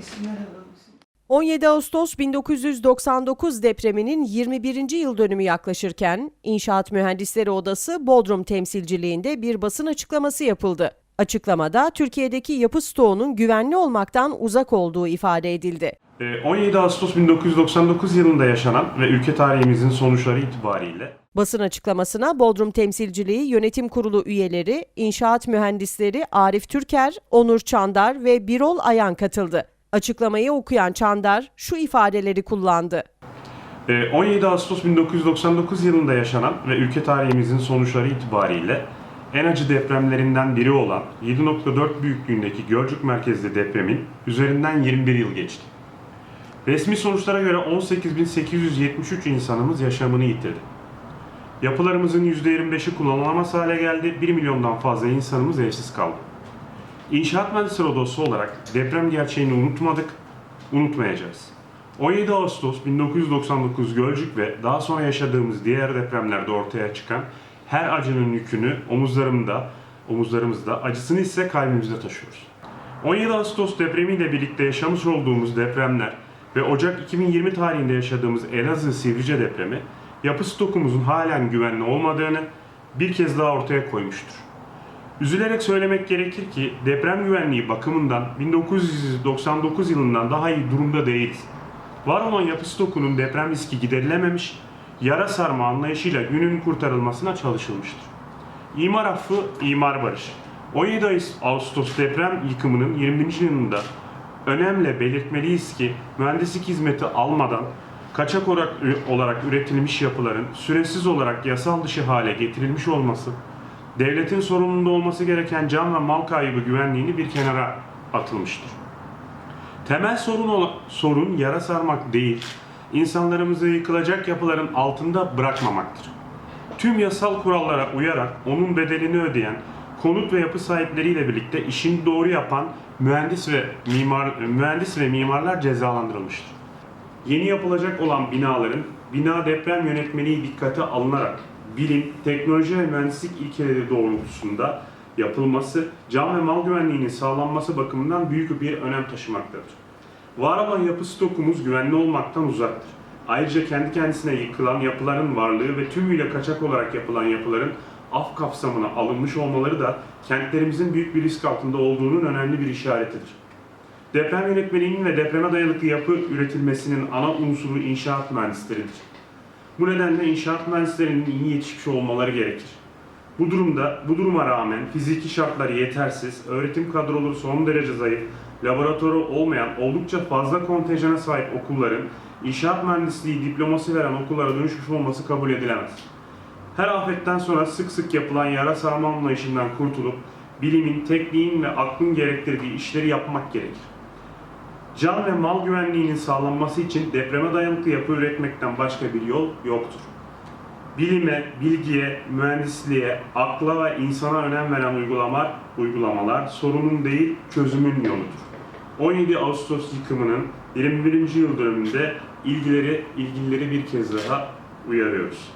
İsimler alalım. 17 Ağustos 1999 depreminin 21. yıl dönümü yaklaşırken İnşaat Mühendisleri Odası Bodrum temsilciliğinde bir basın açıklaması yapıldı. Açıklamada Türkiye'deki yapı stoğunun güvenli olmaktan uzak olduğu ifade edildi. Ee, 17 Ağustos 1999 yılında yaşanan ve ülke tarihimizin sonuçları itibariyle Basın açıklamasına Bodrum Temsilciliği Yönetim Kurulu üyeleri, inşaat mühendisleri Arif Türker, Onur Çandar ve Birol Ayan katıldı. Açıklamayı okuyan Çandar şu ifadeleri kullandı. e, 17 Ağustos 1999 yılında yaşanan ve ülke tarihimizin sonuçları itibariyle en acı depremlerinden biri olan 7.4 büyüklüğündeki Gölcük merkezli depremin üzerinden 21 yıl geçti. Resmi sonuçlara göre 18.873 insanımız yaşamını yitirdi. Yapılarımızın %25'i kullanılamaz hale geldi, 1 milyondan fazla insanımız evsiz kaldı. İnşaat Mühendisleri Odası olarak deprem gerçeğini unutmadık, unutmayacağız. 17 Ağustos 1999 Gölcük ve daha sonra yaşadığımız diğer depremlerde ortaya çıkan her acının yükünü omuzlarımda, omuzlarımızda, acısını ise kalbimizde taşıyoruz. 17 Ağustos depremiyle birlikte yaşamış olduğumuz depremler ve Ocak 2020 tarihinde yaşadığımız Elazığ Sivrice depremi yapı stokumuzun halen güvenli olmadığını bir kez daha ortaya koymuştur. Üzülerek söylemek gerekir ki deprem güvenliği bakımından 1999 yılından daha iyi durumda değiliz. Var olan yapı stokunun deprem riski giderilememiş, yara sarma anlayışıyla günün kurtarılmasına çalışılmıştır. İmar affı, imar barışı. 17 Ağustos deprem yıkımının 20. yılında önemli belirtmeliyiz ki mühendislik hizmeti almadan kaçak olarak, olarak üretilmiş yapıların süresiz olarak yasal dışı hale getirilmiş olması, devletin sorumluluğunda olması gereken can ve mal kaybı güvenliğini bir kenara atılmıştır. Temel sorun sorun yara sarmak değil, insanlarımızı yıkılacak yapıların altında bırakmamaktır. Tüm yasal kurallara uyarak onun bedelini ödeyen konut ve yapı sahipleriyle birlikte işini doğru yapan mühendis ve mimar mühendis ve mimarlar cezalandırılmıştır. Yeni yapılacak olan binaların bina deprem yönetmeliği dikkate alınarak bilim, teknoloji ve mühendislik ilkeleri doğrultusunda yapılması, can ve mal güvenliğinin sağlanması bakımından büyük bir önem taşımaktadır. Var olan yapı stokumuz güvenli olmaktan uzaktır. Ayrıca kendi kendisine yıkılan yapıların varlığı ve tümüyle kaçak olarak yapılan yapıların af kapsamına alınmış olmaları da kentlerimizin büyük bir risk altında olduğunun önemli bir işaretidir. Deprem yönetmeliğinin ve depreme dayanıklı yapı üretilmesinin ana unsuru inşaat mühendisleridir. Bu nedenle inşaat mühendislerinin iyi yetişmiş olmaları gerekir. Bu durumda, bu duruma rağmen fiziki şartları yetersiz, öğretim kadroları son derece zayıf, laboratuvarı olmayan oldukça fazla kontenjana sahip okulların inşaat mühendisliği diploması veren okullara dönüşmüş olması kabul edilemez. Her afetten sonra sık sık yapılan yara sarma anlayışından kurtulup bilimin, tekniğin ve aklın gerektirdiği işleri yapmak gerekir. Can ve mal güvenliğinin sağlanması için depreme dayanıklı yapı üretmekten başka bir yol yoktur. Bilime, bilgiye, mühendisliğe, akla ve insana önem veren uygulamalar, uygulamalar sorunun değil çözümün yoludur. 17 Ağustos yıkımının 21. yıl dönümünde ilgileri, ilgilileri bir kez daha uyarıyoruz.